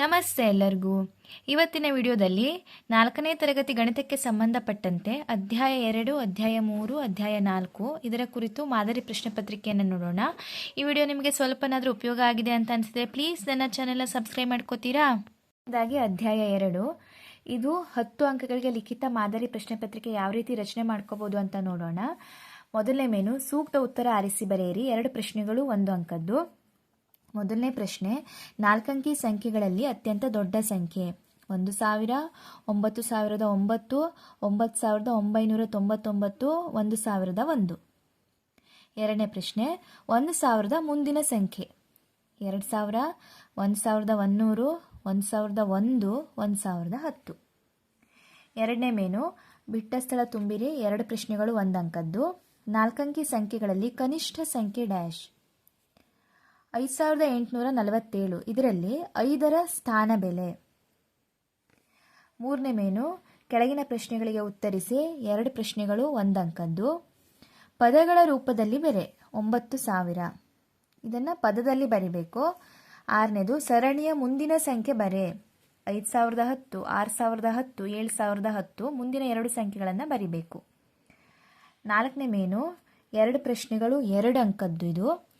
ನಮಸ್ತೆ ಎಲ್ಲರಿಗೂ. ಇವತ್ತಿನ ವಿಡಿಯೋದಲ್ಲಿ ನಾಲ್ಕನೇ ತರಗತಿ ಗಣಿತಕ್ಕೆ ಸಂಬಂಧಪಟ್ಟಂತೆ ಅಧ್ಯಾಯ ಎರಡು, ಅಧ್ಯಾಯ ಮೂರು, ಅಧ್ಯಾಯ ನಾಲ್ಕು ಇದರ ಕುರಿತು ಮಾದರಿ ಪ್ರಶ್ನೆ ಪತ್ರಿಕೆಯನ್ನು ನೋಡೋಣ. ಈ ವಿಡಿಯೋ ನಿಮಗೆ ಸ್ವಲ್ಪನಾದರೂ ಉಪಯೋಗ ಆಗಿದೆ ಅಂತ ಅನಿಸಿದ್ರೆ ಪ್ಲೀಸ್ ನನ್ನ ಚಾನೆಲ್ನ ಸಬ್ಸ್ಕ್ರೈಬ್ ಮಾಡ್ಕೋತೀರಾ? ಅದಾಗಿ ಅಧ್ಯಾಯ ಎರಡು. ಇದು ಹತ್ತು ಅಂಕಗಳಿಗೆ ಲಿಖಿತ ಮಾದರಿ ಪ್ರಶ್ನೆ ಪತ್ರಿಕೆ ಯಾವ ರೀತಿ ರಚನೆ ಮಾಡ್ಕೋಬೋದು ಅಂತ ನೋಡೋಣ. ಮೊದಲನೇ ಮೇನು ಸೂಕ್ತ ಉತ್ತರ ಆರಿಸಿ ಬರೆಯಿರಿ. ಎರಡು ಪ್ರಶ್ನೆಗಳು, ಒಂದು ಅಂಕದ್ದು. ಮೊದಲನೇ ಪ್ರಶ್ನೆ, ನಾಲ್ಕಂಕಿ ಸಂಖ್ಯೆಗಳಲ್ಲಿ ಅತ್ಯಂತ ದೊಡ್ಡ ಸಂಖ್ಯೆ. ಒಂದು ಸಾವಿರ, ಒಂಬತ್ತು ಸಾವಿರದ ಒಂಬತ್ತು ಒಂಬತ್ತು ಸಾವಿರದ ಒಂಬೈನೂರ ತೊಂಬತ್ತೊಂಬತ್ತು, ಒಂದು ಸಾವಿರದ ಒಂದು. ಎರಡನೇ ಪ್ರಶ್ನೆ, ಒಂದು ಸಾವಿರದ ಮುಂದಿನ ಸಂಖ್ಯೆ. ಎರಡು ಸಾವಿರ, ಒಂದು ಸಾವಿರದ ಒನ್ನೂರು ಒಂದು ಸಾವಿರದ ಒಂದು ಒಂದು ಸಾವಿರದ ಹತ್ತು. ಎರಡನೇ ಮೇನು, ಬಿಟ್ಟ ಸ್ಥಳ ತುಂಬಿರಿ, ಎರಡು ಪ್ರಶ್ನೆಗಳು ಒಂದಂಕದ್ದು. ನಾಲ್ಕಂಕಿ ಸಂಖ್ಯೆಗಳಲ್ಲಿ ಕನಿಷ್ಠ ಸಂಖ್ಯೆ ಡ್ಯಾಶ್. ಐದು ಸಾವಿರದ ಎಂಟುನೂರ ನಲವತ್ತೇಳು. ಇದರಲ್ಲಿ ಐದರ ಸ್ಥಾನ ಬೆಲೆ. ಮೂರನೇ ಮೇನು, ಕೆಳಗಿನ ಪ್ರಶ್ನೆಗಳಿಗೆ ಉತ್ತರಿಸಿ ಎರಡು ಪ್ರಶ್ನೆಗಳು ಒಂದಂಕದ್ದು. ಪದಗಳ ರೂಪದಲ್ಲಿ ಬೆರೆ ಒಂಬತ್ತು ಸಾವಿರ. ಇದನ್ನು ಪದದಲ್ಲಿ ಬರಿಬೇಕು. ಆರನೇದು, ಸರಣಿಯ ಮುಂದಿನ ಸಂಖ್ಯೆ ಬರೆ. ಐದು ಸಾವಿರದ ಹತ್ತು, ಆರು ಸಾವಿರದ ಹತ್ತು, ಏಳು ಸಾವಿರದ ಹತ್ತು, ಮುಂದಿನ ಎರಡು ಸಂಖ್ಯೆಗಳನ್ನು ಬರಿಬೇಕು. ನಾಲ್ಕನೇ ಮೇನು, ಎರಡು ಪ್ರಶ್ನೆಗಳು ಎರಡು ಅಂಕದ್ದು ಇದು.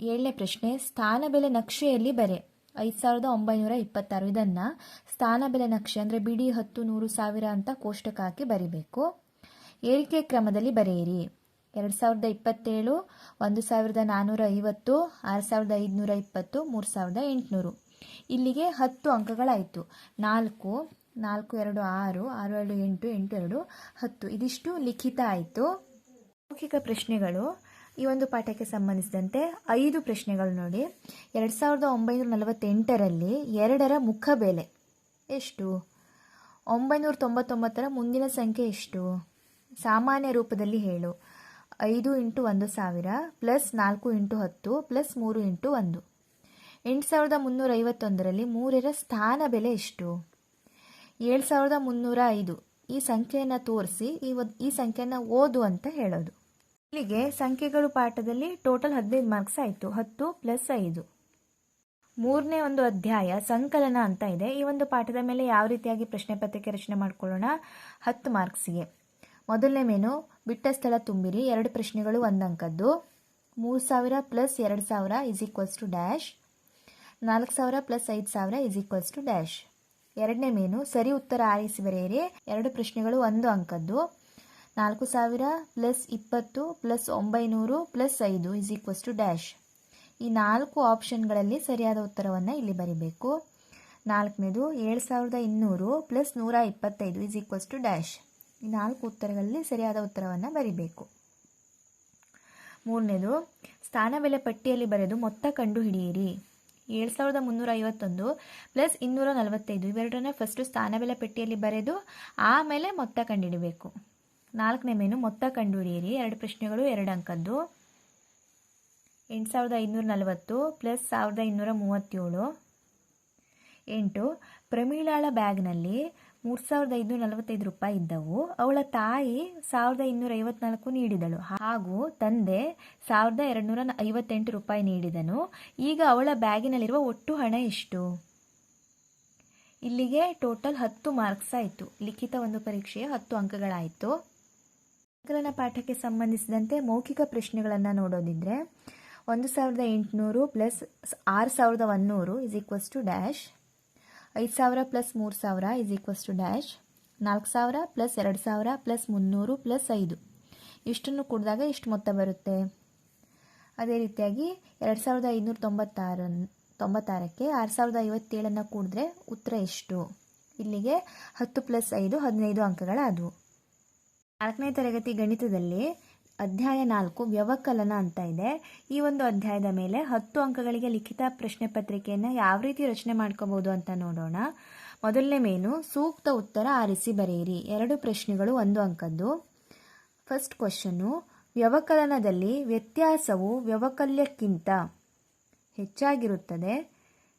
ಏಳನೇ ಪ್ರಶ್ನೆ, ಸ್ಥಾನ ಬೆಲೆ ನಕ್ಷೆಯಲ್ಲಿ ಬರೆ. ಐದು ಸಾವಿರದ ಒಂಬೈನೂರ ಇಪ್ಪತ್ತಾರು. ಇದನ್ನು ಸ್ಥಾನ ಬೆಲೆ ನಕ್ಷೆ ಅಂದರೆ ಬಿಡಿ ಹತ್ತು ನೂರು ಸಾವಿರ ಅಂತ ಕೋಷ್ಟಕ ಹಾಕಿ ಬರಿಬೇಕು. ಏರಿಕೆ ಕ್ರಮದಲ್ಲಿ ಬರೆಯಿರಿ. ಎರಡು ಸಾವಿರದ ಇಪ್ಪತ್ತೇಳು, ಒಂದು ಸಾವಿರದ ನಾನ್ನೂರ ಐವತ್ತು, ಆರು ಸಾವಿರದ ಐದುನೂರ ಇಪ್ಪತ್ತು, ಮೂರು ಸಾವಿರದ ಎಂಟುನೂರು. ಇಲ್ಲಿಗೆ ಹತ್ತು ಅಂಕಗಳಾಯಿತು. ನಾಲ್ಕು ನಾಲ್ಕು, ಎರಡು, ಆರು ಆರು, ಎರಡು, ಎಂಟು ಎಂಟು, ಎರಡು, ಹತ್ತು. ಇದಿಷ್ಟು ಲಿಖಿತ ಆಯಿತು. ಮೌಖಿಕ ಪ್ರಶ್ನೆಗಳು. ಈ ಒಂದು ಪಾಠಕ್ಕೆ ಸಂಬಂಧಿಸಿದಂತೆ ಐದು ಪ್ರಶ್ನೆಗಳು ನೋಡಿ. ಎರಡು ಸಾವಿರದ ಒಂಬೈನೂರ ನಲವತ್ತೆಂಟರಲ್ಲಿ ಎರಡರ ಮುಖಬೆಲೆ ಎಷ್ಟು? ಒಂಬೈನೂರ ತೊಂಬತ್ತೊಂಬತ್ತರ ಮುಂದಿನ ಸಂಖ್ಯೆ ಎಷ್ಟು? ಸಾಮಾನ್ಯ ರೂಪದಲ್ಲಿ ಹೇಳು. ಐದು ಇಂಟು ಒಂದು ಸಾವಿರ ಪ್ಲಸ್ ನಾಲ್ಕು ಇಂಟು ಹತ್ತು ಪ್ಲಸ್ ಮೂರು ಇಂಟು ಒಂದು. ಎಂಟು ಸಾವಿರದ ಮುನ್ನೂರ ಐವತ್ತೊಂದರಲ್ಲಿ ಮೂರರ ಸ್ಥಾನ ಬೆಲೆ ಎಷ್ಟು? ಏಳು ಸಾವಿರದ ಮುನ್ನೂರ ಐದು. ಈ ಸಂಖ್ಯೆಯನ್ನು ತೋರಿಸಿ, ಈ ಈ ಸಂಖ್ಯೆಯನ್ನು ಓದು ಅಂತ ಹೇಳೋದು. ಇಲ್ಲಿಗೆ ಸಂಖ್ಯೆಗಳು ಪಾಠದಲ್ಲಿ ಟೋಟಲ್ ಹದಿನೈದು ಮಾರ್ಕ್ಸ್ ಆಯಿತು. ಹತ್ತು ಪ್ಲಸ್ ಐದು. ಮೂರನೇ ಒಂದು ಅಧ್ಯಾಯ ಸಂಕಲನ ಅಂತ ಇದೆ. ಈ ಒಂದು ಪಾಠದ ಮೇಲೆ ಯಾವ ರೀತಿಯಾಗಿ ಪ್ರಶ್ನೆ ಪತ್ರಿಕೆ ರಚನೆ ಮಾಡ್ಕೊಳ್ಳೋಣ? ಹತ್ತು ಮಾರ್ಕ್ಸಿಗೆ ಮೊದಲನೇ ಮೇನು ಬಿಟ್ಟ ಸ್ಥಳ ತುಂಬಿರಿ. ಎರಡು ಪ್ರಶ್ನೆಗಳು, ಒಂದಂಕದ್ದು. ಮೂರು ಸಾವಿರ ಪ್ಲಸ್ ಎರಡು ಸಾವಿರ ಇಸ್ ಈಕ್ವಲ್ಸ್ ಟು ಡ್ಯಾಶ್ ನಾಲ್ಕು ಸಾವಿರ ಪ್ಲಸ್ ಐದು ಸಾವಿರ ಇಸ್ ಈಕ್ವಲ್ಸ್ ಟು ಡ್ಯಾಶ್ ಎರಡನೇ ಮೇನು ಸರಿ ಉತ್ತರ ಆರಿಸಿ ಬರೆಯಿರಿ. ಎರಡು ಪ್ರಶ್ನೆಗಳು, ಒಂದು ಅಂಕದ್ದು. ನಾಲ್ಕು ಸಾವಿರ ಪ್ಲಸ್ ಇಪ್ಪತ್ತು ಪ್ಲಸ್ ಒಂಬೈನೂರು ಪ್ಲಸ್ ಐದು ಇಸ್ ಈಕ್ವಲ್ಸ್ ಟು ಡ್ಯಾಶ್ ಈ ನಾಲ್ಕು ಆಪ್ಷನ್ಗಳಲ್ಲಿ ಸರಿಯಾದ ಉತ್ತರವನ್ನು ಇಲ್ಲಿ ಬರೀಬೇಕು. ನಾಲ್ಕನೇದು ಏಳು ಸಾವಿರದ ಇನ್ನೂರು ಪ್ಲಸ್ ನೂರ ಇಪ್ಪತ್ತೈದು ಇಸ್ ಈಕ್ವಲ್ಸ್ ಟು ಡ್ಯಾಶ್ ಈ ನಾಲ್ಕು ಉತ್ತರಗಳಲ್ಲಿ ಸರಿಯಾದ ಉತ್ತರವನ್ನು ಬರೀಬೇಕು. ಮೂರನೇದು, ಸ್ಥಾನ ಬೆಲೆ ಪಟ್ಟಿಯಲ್ಲಿ ಬರೆದು ಮೊತ್ತ ಕಂಡು ಹಿಡಿಯಿರಿ ಏಳು ಸಾವಿರದ ಮುನ್ನೂರ ಐವತ್ತೊಂದು ಪ್ಲಸ್ ಇನ್ನೂರ ನಲವತ್ತೈದು ಇವೆರಡನ್ನೇ ಫಸ್ಟು ಸ್ಥಾನ ಬೆಲೆ ಪಟ್ಟಿಯಲ್ಲಿ ಬರೆದು ಆಮೇಲೆ ಮೊತ್ತ ಕಂಡುಹಿಡಿಬೇಕು. ನಾಲ್ಕನೇ ಮೇನು ಮೊತ್ತ ಕಂಡುಹಿಡಿಯಿರಿ. ಎರಡು ಪ್ರಶ್ನೆಗಳು, ಎರಡು ಅಂಕದ್ದು. ಎಂಟು ಸಾವಿರದ ಐನೂರ ನಲವತ್ತು ಪ್ಲಸ್ ಸಾವಿರದ ಮೂವತ್ತೇಳು. ಎಂಟು, ಪ್ರಮೀಳಾಳ ಬ್ಯಾಗ್ನಲ್ಲಿ ಮೂರು ಸಾವಿರದ ಐದುನೂರ ನಲವತ್ತೈದು ರೂಪಾಯಿ ಇದ್ದವು. ಅವಳ ತಾಯಿ ಸಾವಿರದ ಇನ್ನೂರ ಐವತ್ನಾಲ್ಕು ನೀಡಿದಳು. ಹಾಗೂ ತಂದೆ ಸಾವಿರದ ಎರಡುನೂರ ಐವತ್ತೆಂಟು ರೂಪಾಯಿ ನೀಡಿದನು. ಈಗ ಅವಳ ಬ್ಯಾಗಿನಲ್ಲಿರುವ ಒಟ್ಟು ಹಣ ಎಷ್ಟು? ಇಲ್ಲಿಗೆ ಟೋಟಲ್ ಹತ್ತು ಮಾರ್ಕ್ಸ್ ಆಯಿತು. ಲಿಖಿತ ಒಂದು ಪರೀಕ್ಷೆಯ ಹತ್ತು ಅಂಕಗಳಾಯಿತು. ಸಂಕಲನ ಪಾಠಕ್ಕೆ ಸಂಬಂಧಿಸಿದಂತೆ ಮೌಖಿಕ ಪ್ರಶ್ನೆಗಳನ್ನು ನೋಡೋದಿದ್ರೆ, ಒಂದು ಸಾವಿರದ ಎಂಟುನೂರು ಪ್ಲಸ್ ಆರು ಸಾವಿರದ ಒನ್ನೂರು ಇಸ್ ಈಕ್ವಲ್ಸ್ ಟು ಡ್ಯಾಶ್ ಐದು ಸಾವಿರ ಪ್ಲಸ್ ಮೂರು ಸಾವಿರ ಇಸ್ ಈಕ್ವಲ್ಸ್ ಟು ಡ್ಯಾಶ್ ನಾಲ್ಕು ಸಾವಿರ ಪ್ಲಸ್ ಎರಡು ಸಾವಿರ ಪ್ಲಸ್ ಮುನ್ನೂರು ಪ್ಲಸ್ ಐದು. ಇಷ್ಟನ್ನು ಕೂಡಿದಾಗ ಇಷ್ಟು ಮೊತ್ತ ಬರುತ್ತೆ. ಅದೇ ರೀತಿಯಾಗಿ ಎರಡು ಸಾವಿರದ ಐನೂರ ತೊಂಬತ್ತಾರ, ತೊಂಬತ್ತಾರಕ್ಕೆ ಆರು ಸಾವಿರದ ಐವತ್ತೇಳನ್ನು ಕೂಡಿದ್ರೆ ಉತ್ತರ ಎಷ್ಟು? ಇಲ್ಲಿಗೆ ಹತ್ತು ಪ್ಲಸ್ ಐದು, ಹದಿನೈದು ಅಂಕಗಳಾದವು. ನಾಲ್ಕನೇ ತರಗತಿ ಗಣಿತದಲ್ಲಿ ಅಧ್ಯಾಯ ನಾಲ್ಕು ವ್ಯವಕಲನ ಅಂತ ಇದೆ. ಈ ಒಂದು ಅಧ್ಯಾಯದ ಮೇಲೆ ಹತ್ತು ಅಂಕಗಳಿಗೆ ಲಿಖಿತ ಪ್ರಶ್ನೆ ಪತ್ರಿಕೆಯನ್ನು ಯಾವ ರೀತಿ ರಚನೆ ಮಾಡ್ಕೋಬಹುದು ಅಂತ ನೋಡೋಣ. ಮೊದಲನೇ ಮೇನು, ಸೂಕ್ತ ಉತ್ತರ ಆರಿಸಿ ಬರೆಯಿರಿ. ಎರಡು ಪ್ರಶ್ನೆಗಳು, ಒಂದು ಅಂಕದ್ದು. ಫಸ್ಟ್ ಕ್ವಶನ್ನು ವ್ಯವಕಲನದಲ್ಲಿ ವ್ಯತ್ಯಾಸವು ವ್ಯವಕಲ್ಯಕ್ಕಿಂತ ಹೆಚ್ಚಾಗಿರುತ್ತದೆ,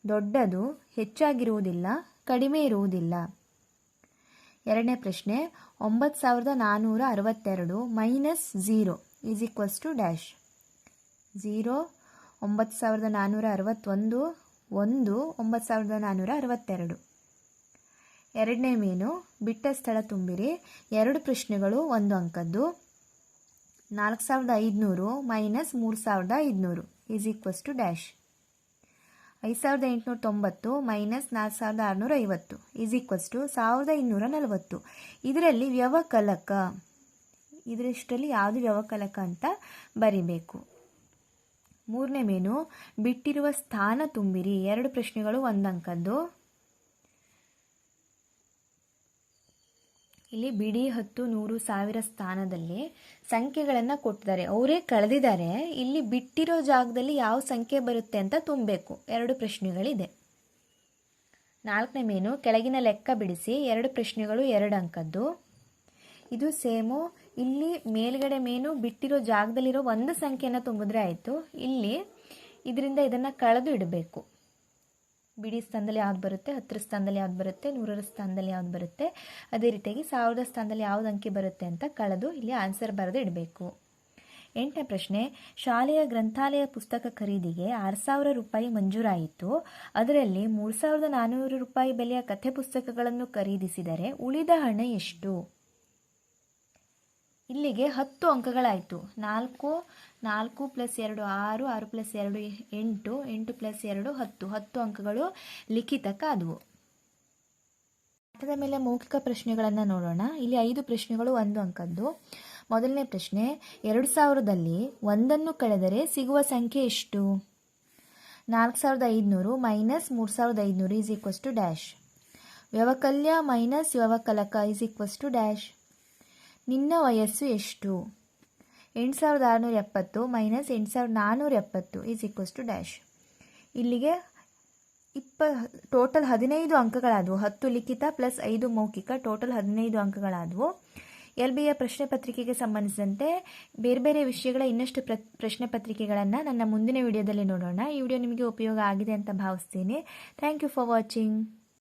ದೊಡ್ಡದು ಹೆಚ್ಚಾಗಿರುವುದಿಲ್ಲ, ಕಡಿಮೆ ಇರುವುದಿಲ್ಲ. ಎರಡನೇ ಪ್ರಶ್ನೆ, ಒಂಬತ್ತು ಸಾವಿರದ ನಾನ್ನೂರ ಅರವತ್ತೆರಡು minus zero is equals to dash. Zero, ಒಂಬತ್ತು ಸಾವಿರದ ನಾನ್ನೂರ ಅರವತ್ತೊಂದು, ಒಂದು, ಒಂಬತ್ತು ಸಾವಿರದ ನಾನ್ನೂರ ಅರವತ್ತೆರಡು. ಎರಡನೇ ಮೀನು, ಬಿಟ್ಟ ಸ್ಥಳ ತುಂಬಿರಿ, ಎರಡು ಪ್ರಶ್ನೆಗಳು, ಒಂದು ಅಂಕದ್ದು. ನಾಲ್ಕು ಸಾವಿರದ ಐದುನೂರು ಮೈನಸ್ ಮೂರು ಸಾವಿರದ ಐದುನೂರು ಈಸ್ ಈಕ್ವಲ್ಸ್ ಟು ಡ್ಯಾಶ್. ಐದು ಸಾವಿರದ ಎಂಟುನೂರ ತೊಂಬತ್ತು ಮೈನಸ್ ನಾಲ್ಕು ಸಾವಿರದ ಆರುನೂರ ಐವತ್ತು ಈಸ್ ಈಕ್ವಸ್ ಟು ಸಾವಿರದ ಇನ್ನೂರ ನಲವತ್ತು. ಇದರಲ್ಲಿ ವ್ಯವಕಲಕ, ಇದರಷ್ಟರಲ್ಲಿ ಯಾವುದು ವ್ಯವಕಲಕ ಅಂತ ಬರಿಬೇಕು. ಮೂರನೇ ಮೇನು ಬಿಟ್ಟಿರುವ ಸ್ಥಾನ ತುಂಬಿರಿ. ಎರಡು ಪ್ರಶ್ನೆಗಳು ಒಂದು ಇಲ್ಲಿ ಬಿಡಿ ಹತ್ತು ನೂರು ಸಾವಿರ ಸ್ಥಾನದಲ್ಲಿ ಸಂಖ್ಯೆಗಳನ್ನು ಕೊಟ್ಟಿದ್ದಾರೆ. ಅವರೇ ಕಳೆದಿದ್ದಾರೆ. ಇಲ್ಲಿ ಬಿಟ್ಟಿರೋ ಜಾಗದಲ್ಲಿ ಯಾವ ಸಂಖ್ಯೆ ಬರುತ್ತೆ ಅಂತ ತುಂಬಬೇಕು. ಎರಡು ಪ್ರಶ್ನೆಗಳಿದೆ. ನಾಲ್ಕನೇ ಮೇನು, ಕೆಳಗಿನ ಲೆಕ್ಕ ಬಿಡಿಸಿ. ಎರಡು ಪ್ರಶ್ನೆಗಳು, ಎರಡು ಅಂಕದ್ದು. ಇದು ಸೇಮು. ಇಲ್ಲಿ ಮೇಲ್ಗಡೆ ಮೇನು, ಬಿಟ್ಟಿರೋ ಜಾಗದಲ್ಲಿರೋ ಒಂದು ಸಂಖ್ಯೆಯನ್ನು ತುಂಬಿದ್ರೆ ಆಯಿತು. ಇಲ್ಲಿ ಇದರಿಂದ ಇದನ್ನು ಕಳೆದು ಇಡಬೇಕು. ಬಿಡಿ ಸ್ಥಾನದಲ್ಲಿ ಯಾವ್ದು ಬರುತ್ತೆ? ಹತ್ತರ ಸ್ಥಾನದಲ್ಲಿ ಯಾವ್ದು ಬರುತ್ತೆ? ನೂರರ ಸ್ಥಾನದಲ್ಲಿ ಯಾವ್ದು ಬರುತ್ತೆ? ಅದೇ ರೀತಿಯಾಗಿ ಸಾವಿರದ ಸ್ಥಾನದಲ್ಲಿ ಯಾವ್ದು ಅಂಕಿ ಬರುತ್ತೆ ಅಂತ ಕಳೆದು ಇಲ್ಲಿ ಆನ್ಸರ್ ಬರೆದು ಇಡಬೇಕು. ಎಂಟನೇ ಪ್ರಶ್ನೆ, ಶಾಲೆಯ ಗ್ರಂಥಾಲಯ ಪುಸ್ತಕ ಖರೀದಿಗೆ ಆರು ಸಾವಿರ ರೂಪಾಯಿ ಮಂಜೂರಾಯಿತು. ಅದರಲ್ಲಿ ಮೂರು ಸಾವಿರದ ನಾನ್ನೂರು ರೂಪಾಯಿ ಬೆಲೆಯ ಕಥೆ ಪುಸ್ತಕಗಳನ್ನು ಖರೀದಿಸಿದರೆ ಉಳಿದ ಹಣ ಎಷ್ಟು? ಇಲ್ಲಿಗೆ ಹತ್ತು ಅಂಕಗಳಾಯಿತು. ನಾಲ್ಕು ನಾಲ್ಕು ಪ್ಲಸ್ ಎರಡು, ಆರು ಆರು ಪ್ಲಸ್ ಎರಡು, ಎಂಟು ಎಂಟು ಪ್ಲಸ್ ಎರಡು, ಹತ್ತು. ಹತ್ತು ಅಂಕಗಳು ಲಿಖಿತಕ್ಕಾದವು. ಪಾಠದ ಮೇಲೆ ಮೌಖಿಕ ಪ್ರಶ್ನೆಗಳನ್ನು ನೋಡೋಣ. ಇಲ್ಲಿ ಐದು ಪ್ರಶ್ನೆಗಳು, ಒಂದು ಅಂಕದ್ದು. ಮೊದಲನೇ ಪ್ರಶ್ನೆ, ಎರಡು ಸಾವಿರದಲ್ಲಿ ಒಂದನ್ನು ಕಳೆದರೆ ಸಿಗುವ ಸಂಖ್ಯೆ ಎಷ್ಟು? ನಾಲ್ಕು ಸಾವಿರದ ಐದುನೂರು ಮೈನಸ್ ಮೂರು ಸಾವಿರದ ಐದುನೂರು ಈಸ್ ಈಕ್ವಸ್ ಟು ಡ್ಯಾಶ್. ವ್ಯವಕಲ್ಯ ಮೈನಸ್ ವ್ಯವಕಲಕ ಈಸ್ ಈಕ್ವಸ್ ಟು ಡ್ಯಾಶ್. ನಿನ್ನ ವಯಸ್ಸು ಎಷ್ಟು? ಎಂಟು ಸಾವಿರದ ಆರುನೂರ ಎಪ್ಪತ್ತು ಮೈನಸ್ ಎಂಟು ಸಾವಿರದ ನಾನ್ನೂರ ಎಪ್ಪತ್ತು ಈಸ್ ಈಕ್ವಸ್ ಟು ಡ್ಯಾಶ್ ಇಲ್ಲಿಗೆ ಇಪ್ಪ ಟೋಟಲ್ ಹದಿನೈದು ಅಂಕಗಳಾದವು. ಹತ್ತು ಲಿಖಿತ ಪ್ಲಸ್ ಐದು ಮೌಖಿಕ ಟೋಟಲ್ ಹದಿನೈದು ಅಂಕಗಳಾದವು. ಎಲ್ ಬಿ ಎ ಪ್ರಶ್ನೆ ಪತ್ರಿಕೆಗೆ ಸಂಬಂಧಿಸಿದಂತೆ ಬೇರೆ ಬೇರೆ ವಿಷಯಗಳ ಇನ್ನಷ್ಟು ಪ್ರ, ಪ್ರಶ್ನೆ ಪತ್ರಿಕೆಗಳನ್ನು ನನ್ನ ಮುಂದಿನ ವಿಡಿಯೋದಲ್ಲಿ ನೋಡೋಣ. ಈ ವಿಡಿಯೋ ನಿಮಗೆ ಉಪಯೋಗ ಆಗಿದೆ ಅಂತ ಭಾವಿಸ್ತೀನಿ. Thank you for watching